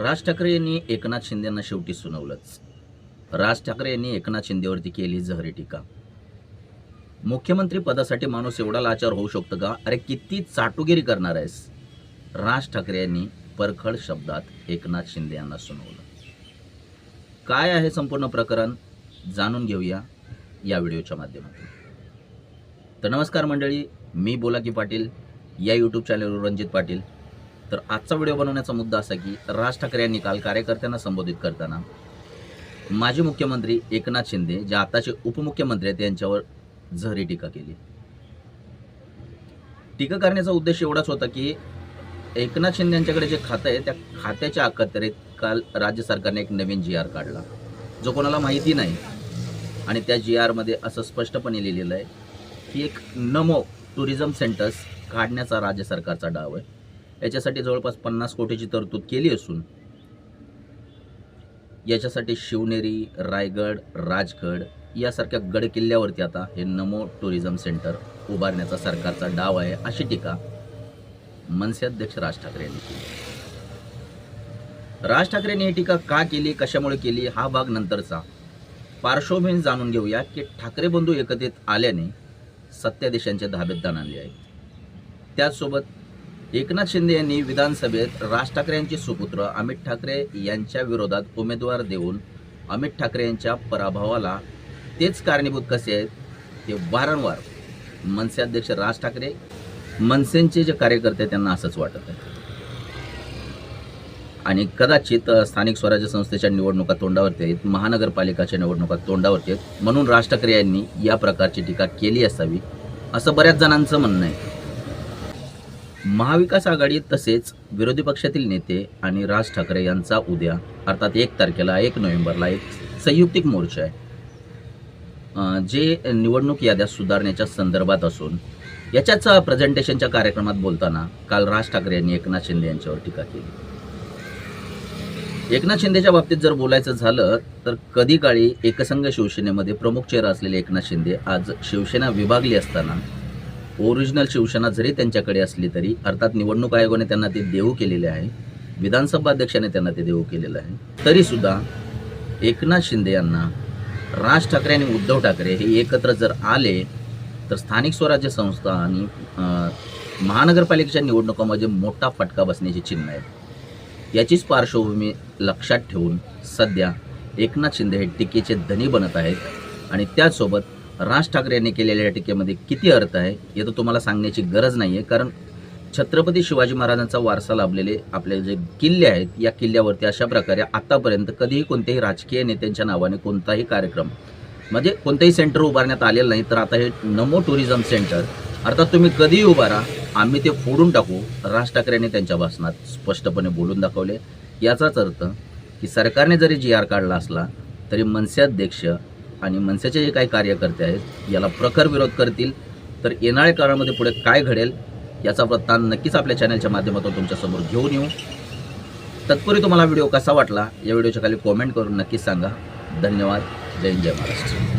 राज ठाकरे यांनी एकनाथ शिंदेंना शेवटी सुनावलंच. राज ठाकरे यांनी एकनाथ शिंदेवरती केली जहरी टीका. मुख्यमंत्री पदासाठी माणूस एवढा लाचार होऊ शकतो का? अरे किती चाटुगिरी करणार आहेस? राज ठाकरे यांनी परखड शब्दात एकनाथ शिंदे यांना सुनावलं. काय आहे संपूर्ण प्रकरण? जाणून घेऊया या व्हिडिओच्या माध्यमातून. तर नमस्कार मंडळी मी बोलाकी पाटील या यूट्यूब चॅनलवर रणजित पाटील. तर आजचा व्हिडिओ बनवण्याचा मुद्दा असा की राज ठाकरे यांनी काल कार्यकर्त्यांना संबोधित करताना माजी मुख्यमंत्री एकनाथ शिंदे जे आताचे उपमुख्यमंत्री आहेत यांच्यावर झहरी टीका केली. टीका करण्याचा उद्देश एवढाच होता की एकनाथ शिंदे यांच्याकडे जे खातं आहे त्या खात्याच्या अखत्यारीत काल राज्य सरकारने एक नवीन जी आर काढला. जो कोणाला माहिती नाही आणि त्या जी आरमध्ये असं स्पष्टपणे लिहिलेलं आहे की एक नमो टुरिझम सेंटर्स काढण्याचा राज्य सरकारचा डाव आहे. याच्यासाठी जवळपास पन्नास कोटीची तरतूद केली असून याच्यासाठी शिवनेरी रायगड राजगड यासारख्या गड किल्ल्यावरती आता हे नमो टुरिझम सेंटर उभारण्याचा सरकारचा डाव आहे अशी टीका मनसे अध्यक्ष राज ठाकरे यांनी केली. राज ठाकरेंनी ही टीका का केली कशामुळे केली हा भाग नंतरचा पार्श्वभूमी जाणून घेऊया की ठाकरे बंधू एकत्रित आल्याने सत्याधीशांचे धाबेत दान आणले आहेत त्याचसोबत एकनाथ शिंदे यांनी विधानसभेत राज ठाकरे यांचे सुपुत्र अमित ठाकरे यांच्या विरोधात उमेदवार देऊन अमित ठाकरे यांच्या पराभवाला तेच कारणीभूत कसे आहेत ते वारंवार मनसे अध्यक्ष राज ठाकरे मनसेंचे जे कार्यकर्ते आहेत, त्यांना असंच वाटत आहे. आणि कदाचित स्थानिक स्वराज्य संस्थेच्या निवडणुका तोंडावरती आहेत महानगरपालिकाच्या निवडणुका तोंडावरती आहेत म्हणून राज ठाकरे यांनी या प्रकारची टीका केली असावी असं बऱ्याच जणांचं म्हणणं आहे. महाविकास आघाडी तसेच विरोधी पक्षातील नेते आणि राज ठाकरे यांचा उद्या अर्थात एक तारखेला एक नोव्हेंबरला एक संयुक्तिक मोर्चा आहे. जे निवडणूक याद्या सुधारण्याच्या संदर्भात असून याच्याच प्रेझेंटेशनच्या कार्यक्रमात बोलताना काल राज ठाकरे यांनी एकनाथ शिंदे यांच्यावर टीका केली. एकनाथ शिंदेच्या बाबतीत जर बोलायचं झालं तर कधी काळी एकसंघ शिवसेनेमध्ये प्रमुख चेहरा असलेले एकनाथ शिंदे आज शिवसेना विभागली असताना ओरिजिनल शिवसेना जरी त्यांच्याकडे असली तरी अर्थात निवडणूक आयोगाने त्यांना ते देऊ केलेले आहे विधानसभा अध्यक्षाने त्यांना ते देऊ केलेलं आहे तरीसुद्धा एकनाथ शिंदे यांना राज ठाकरे आणि उद्धव ठाकरे हे एकत्र जर आले तर स्थानिक स्वराज्य संस्था आणि महानगरपालिकेच्या निवडणुकामध्ये मोठा फटका बसण्याची चिन्ह आहे याचीच पार्श्वभूमी लक्षात ठेवून सध्या एकनाथ शिंदे हे टीकेचे धनी बनत आहेत आणि त्याचसोबत राज ठाकरे यांनी केलेल्या या टीकेमध्ये किती अर्थ आहे हे तर तुम्हाला सांगण्याची गरज नाही आहे कारण छत्रपती शिवाजी महाराजांचा वारसा लाभलेले आपले जे किल्ले आहेत या किल्ल्यावरती अशा प्रकारे आतापर्यंत कधीही कोणत्याही राजकीय नेत्यांच्या नावाने कोणताही कार्यक्रम म्हणजे कोणतंही सेंटर उभारण्यात आलेलं नाही तर आता हे नमो टुरिझम सेंटर अर्थात तुम्ही कधीही उभारा आम्ही ते फोडून टाकू राज ठाकरेंनी त्यांच्या भाषणात स्पष्टपणे बोलून दाखवले. याचाच अर्थ की सरकारने जरी जी आर काढला असला तरी मनसे अध्यक्ष आणि मनसेचे जे काही कार्यकर्ते आहेत याला प्रखर विरोध करतील तर येणाऱ्या काळामध्ये पुढे काय घडेल याचा वृत्तांत नक्कीच आपल्या चॅनलच्या माध्यमातून तुमच्यासमोर घेऊन येऊ. तत्पूर्वी तुम्हाला व्हिडिओ कसा वाटला या व्हिडिओच्या खाली कॉमेंट करून नक्कीच सांगा. धन्यवाद. जय जय महाराष्ट्र.